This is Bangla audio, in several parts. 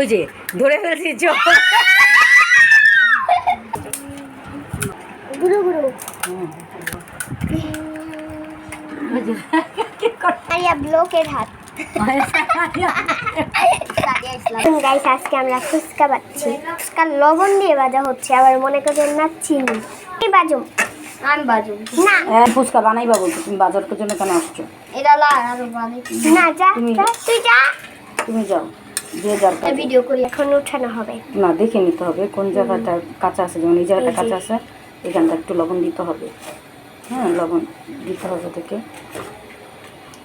ওই যে ধরে ফেলছি ব্লকের হাত। গাইস আজকে আমরা ফুচকা বাচ্ছি ফুচকা লবণ দিয়ে ভাজা হচ্ছে আবার মনে করবেন না চিনি। বাজুম আমি বাজু না। হ্যাঁ ফুচকা বানাইবা বলছো তুমি বাজার জন্য কেন আসছো? এটা লা আরও বানাই। না যা, তুই যা। তুমি যাও। যে যার ভিডিও করি এখন উঠানো হবে। না দেখে নিতে হবে কোন জায়গাটা কাঁচা আছে যেমন এই জায়গাটা কাঁচা আছে এখানটা একটু লবণ দিতে হবে। হ্যাঁ লবণ দিতে হবে থেকে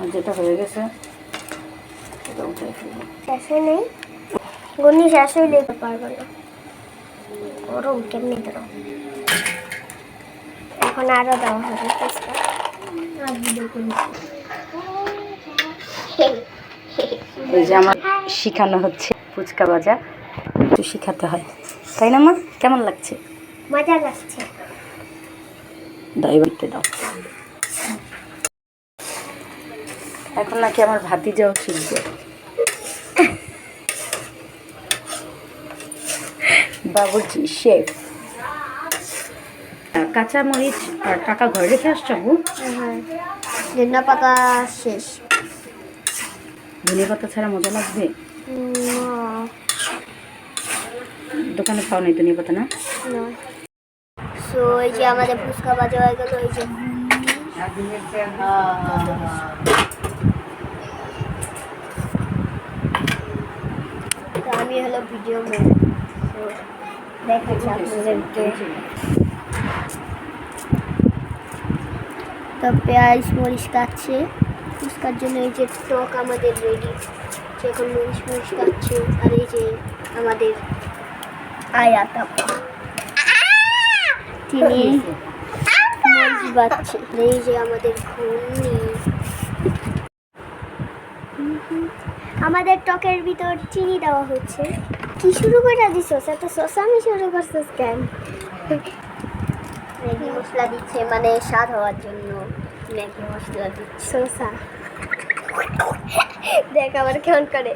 আর যেটা হয়ে গেছে সেটা উঠে ফেলব। শেষে নেই। গুনি শেষ হইলে পারব না। গরম কেমনি ধরো এখন আরও দেওয়া হবে আর ভিডিও করি এই যে আমার শিখানো হচ্ছে ফুচকা ভাজা একটু শিখাতে হয়। তাই না মা? কেমন লাগছে? মজা লাগছে। দাই বাড়িতে দাও। এখন নাকি আমার ভাতি যাও শিখবে। বাবুর্চি শেফ। কাঁচা মরিচ আর টাকা ঘরে রেখে আসছো হ্যাঁ ধনিয়া পাতা শেষ। ধনে পাতা ছাড়া মজা লাগবে? দোকানে পাও নাই ধনে পাতা না? সো এই যে আমাদের ফুচকা বাজা হয়ে গেল এই যে আমি হলো ভিডিও ম্যান দেখাচ্ছি আপনাদেরকে তো পেঁয়াজ মরিচ কাটছে। ফুচকার জন্য এই যে টক আমাদের রেডি। এখন মরিচ মরিচ কাটছে আর এই যে আমাদের আয়া তাপা তিনি এই যে আমাদের ঘুমনি আমাদের টকের ভিতর চিনি দেওয়া হচ্ছে। কি শুরু করে দিছস এত সস আমি শুরু করছিস কেন ম্যাগি মশলা দিচ্ছে মানে স্বাদ হওয়ার জন্য ম্যাগি মশলা দিচ্ছে। শসা দেখ আবার কেমন করে।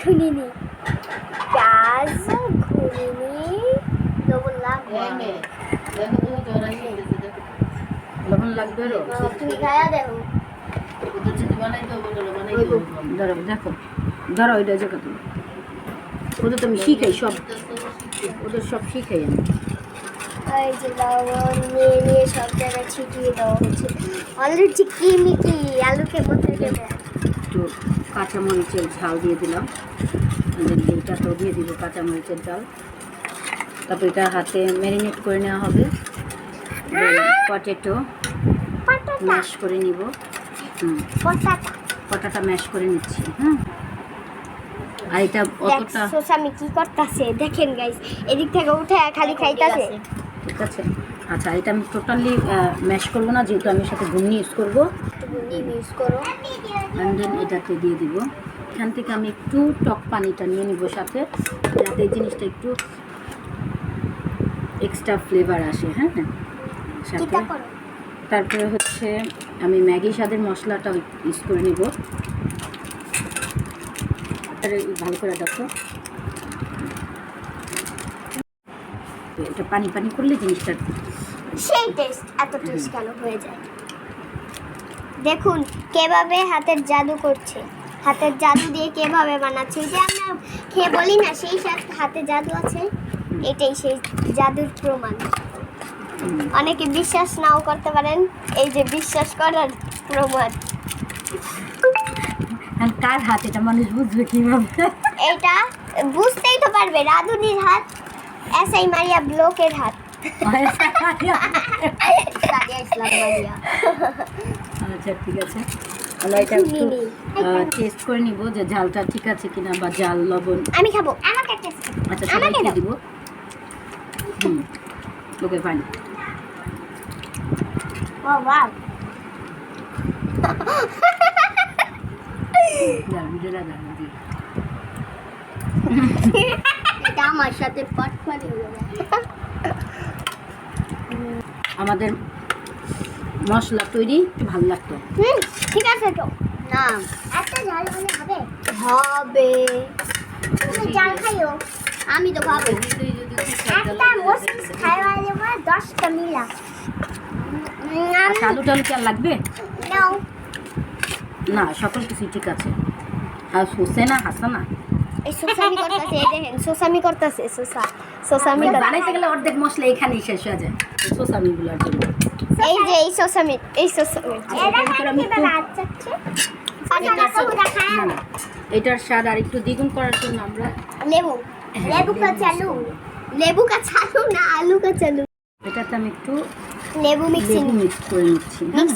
ঘুনিনি ঘুনিনি লবণ লাগবে। লবণ লাগবে রো তুমি খায়া দেখো ধরো দেখো। ধরো ওইটা জায়গা তুমি ওদের তো আমি শিখাই সব। ওদের সব শিখাই আমি। এই যে লবণ নিয়ে নিয়ে সব জায়গায় ছিটিয়ে দেওয়া হচ্ছে। অলরেডি চিকিমিকি আলুকে মধ্যে দেবে একটু কাঁচামরিচের ঝাল দিয়ে দিলাম। এইটাতেও দিয়ে দিব কাঁচামরিচের ঝাল। তারপর এটা হাতে ম্যারিনেট করে নেওয়া হবে। পটেটো পাটাটা। ম্যাশ করে নিব। হুম। পটাটা। পটাটা ম্যাশ করে নিচ্ছি হ্যাঁ আর এটা অতটা সোসামি কি করতেছে। দেখেন গাইস এদিক থেকে উঠে খালি খাইতাছে। ঠিক আছে? আচ্ছা এটা আমি টোটালি ম্যাশ করব না যেহেতু আমি সাথে ঘুমনি ইউজ করব। ইউজ করো। অ্যান্ড দেন এটাতে দিয়ে দিব। এখান থেকে আমি একটু টক পানিটা নিয়ে নিব সাথে যাতে এই জিনিসটা একটু এক্সট্রা ফ্লেভার আসে হ্যাঁ? সাথে তারপরে হচ্ছে আমি ম্যাগি স্বাদের মশলাটা ইউজ করে নিব। ভালো করে দেখো। তো এটা পানি পানি করলে জিনিসটা সেই টেস্ট এত টেস্ট কেন হয়ে যায়? দেখুন কেভাবে হাতের জাদু করছে। হাতের জাদু দিয়ে কেভাবে বানাচ্ছে। যে আমরা খেয়ে বলি না সেই সাথে হাতে জাদু আছে? এটাই সেই জাদুর প্রমাণ। অনেকে বিশ্বাস নাও করতে পারেন এই যে বিশ্বাস করার প্রমাণ। কার হাত এটা মানুষ বুঝবে কীভাবে? এটা বুঝতেই তো পারবে রাধুনির হাত। মারিয়া ব্লকের হাত সাদিয়া ইসলাম মারিয়া আচ্ছা ঠিক আছে। তাহলে এটা একটু টেস্ট করে নিব যে ঝালটা ঠিক আছে কিনা বা জাল লবণ। আমি খাব। আমাকে টেস্ট আচ্ছা সবাইকে দিব। হুম। ওকে ফাইন ও ওয়াও ভিডিওটা দিই এটা আমার সাথে আমাদের মশলা তৈরি ভালো লাগতো। হুম ঠিক আছে তো। না একটা ঝাল হলে হবে। হবে। তুমি জাল খাইও। আমি তো খাব। একটা মসিস খাইওয়া দেবো দশটা মিলা। আলু টালু কি আর লাগবে? না সকল কিছু ঠিক আছে। আর হোসেনা হাসানা? এই সোসামি করতেছে এই দেখেন সোসামি করতেছে সোসা সোসামি বানাইতে গেলে অর্ধেক মশলা এখানেই শেষ হয়ে যায় সোসামিগুলোর জন্য। এই যে এই সোসামি এই সোসামি এটা এটার কাঁচা কাঁচা স্বাদ আর একটু দ্বিগুণ করার জন্য আমরা লেবু। লেবু কাঁচালু লেবু কাঁচালু না আলু কাঁচালু এটাতে আমি একটু লেবু মিক্সিং মিক্স করে নিচ্ছি। হ্যাঁ?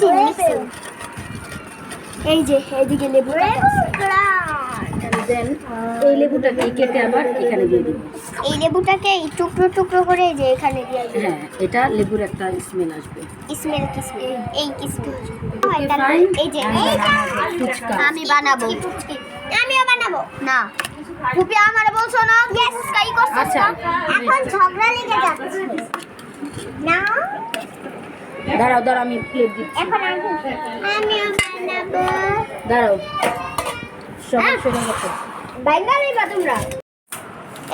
এই যে এইদিকে লেবু দেন এই লেবুটাকে কেটে আবার এখানে দিয়ে দিব এই লেবুটাকে এই টুকরো টুকরো করে যে এখানে দিয়ে হ্যাঁ এটা লেবুর একটা স্মেল আসবে। কিসমেল এই কিসমেল. এই যে। আমি বানাবো। আমিও বানাবো। না। ফুপি আমার বলছো না? ইয়েস কাই করছিস। এখন ঝগড়া লেগে যাচ্ছে। না? দাঁড়াও দাঁড়াও আমি প্লেট দিচ্ছি। এখন আমি আমিও বানাবো। দাঁড়াও। তোমরা।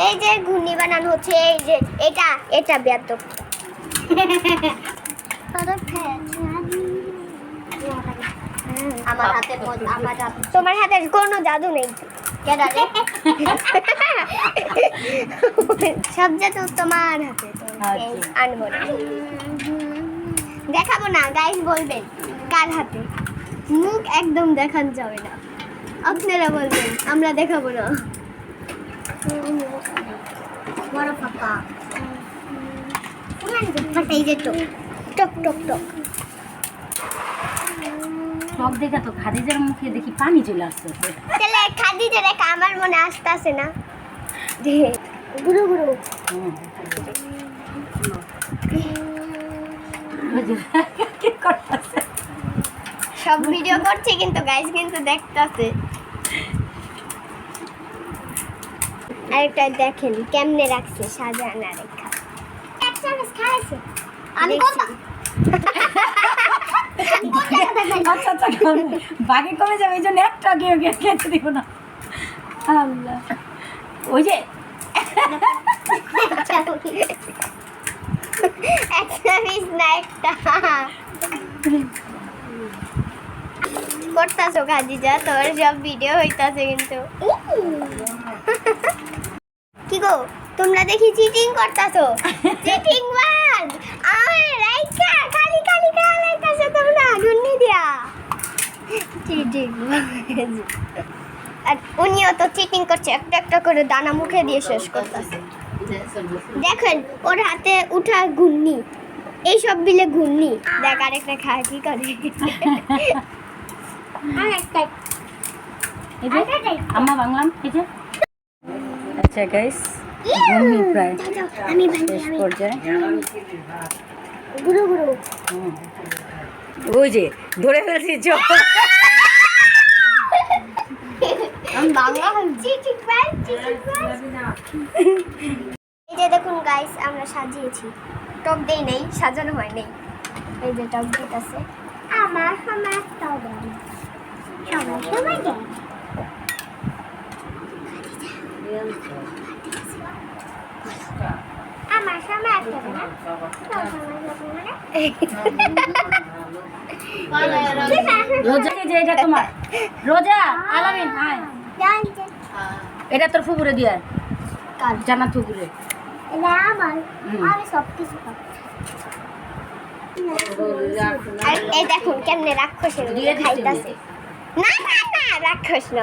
এই যে ঘুগনি বানানো হচ্ছে এই যে এটা এটা বেয়াত। আমার হাতে আমার তোমার হাতে কোনো জাদু নেই। সব জাদু তোমার হাতে আচ্ছা। আনব দেখাবো না গাইস বলবেন কার হাতে? মুখ একদম দেখান যাবে না। আপনারা বলবেন আমরা দেখাবো না। বড় পাপা। যে টক টক টক টক। টক দেখে তো খাদিজার মুখে দেখি পানি চলে আসছে। তাহলে খাদি যে রেখা আমার মনে আসতেছে না। যে গুরু গুরু। কি করতেছে? সব ভিডিও করছে কিন্তু গাইস কিন্তু দেখতাছে। আরেকটা দেখেন কেমনে রাখছে সাজানা খাইছে। আমি। আচ্ছা আচ্ছা বাকি কমে যাবে এই জন্য একটা গিয়ে গিয়ে খেতে দিব না। আল্লাহ। ওই যে একটা পিস না একটা। করতাছো খাদিজা তোর সব ভিডিও হইতাছে কিন্তু। কি গো, তোমরা দেখি চিটিং করতাছো? চিটিং বাজ আমার রাইখা খালি খালি খালাইতাছো তোমরা গুন্নি দিয়া। চিটিং আর উনিও তো চিটিং করছে, একটা একটা করে দানা মুখে দিয়ে শেষ করতেছে। দেখেন, ওর হাতে উঠা ঘুন্নি এইসব বিলে ঘুন্নি দেখ আরেকটা খায়, কি করে? এই যে আম্মা বাংলাম এই যে। আচ্ছা গাইস ঘুমনি প্রায়। শেষ পর্যায়ে। গুরু গুরু হুম। ওই যে ধরে ফেলছি এই যে দেখুন গাইস আমরা সাজিয়েছি। টক দেই নেই সাজানো হয় নেই। এই যে টক দিতেছে। আমার আমার তাও আমার সময় রোজা এটা তোমার রোজা আলামিন হাই এটা তোর ফুপুরে দিয়ে জানা ফুপুরে আমি সব কিছু এই দেখুন কেমনে রাক্ষসের খাইতাছে। না না না রাক্ষস না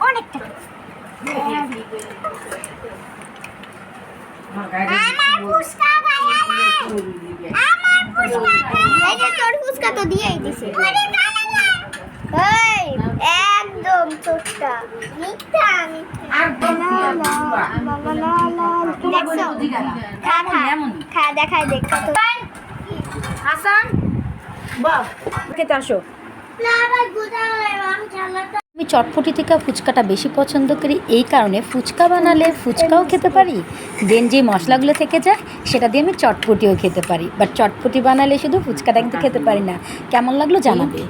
অনেকটা আমার ফুসকা আমার ফুসকা এই যে তোর ফুচকা তো দিয়েই দিছে। এই। একদম ছোটটা মিথ্যা। খা দেখ হাসান? খেতে আসো। আমি চটপটি থেকে ফুচকাটা বেশি পছন্দ করি। এই কারণে ফুচকা বানালে ফুচকাও খেতে পারি। দেন যে মশলাগুলো থেকে যায় সেটা দিয়ে আমি চটপটিও খেতে পারি। বাট চটপটি বানালে শুধু ফুচকাটা কিন্তু খেতে পারি না। কেমন লাগল জানাবে।